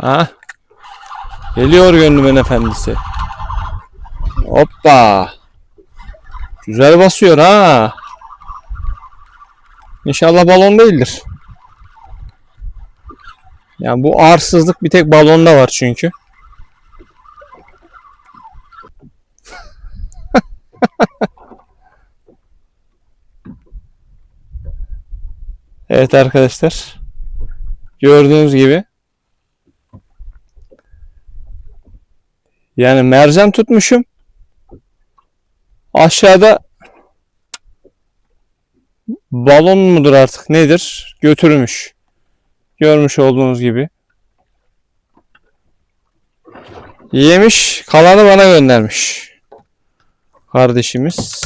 Ha? Geliyor gönlümün efendisi. Hoppa. Güzel basıyor ha. İnşallah balon değildir. Yani bu arsızlık bir tek balonda var çünkü. evet arkadaşlar. Gördüğünüz gibi. Yani mercan tutmuşum. Aşağıda balon mudur artık nedir? Götürmüş. Görmüş olduğunuz gibi. Yemiş, kalanı bana göndermiş. Kardeşimiz.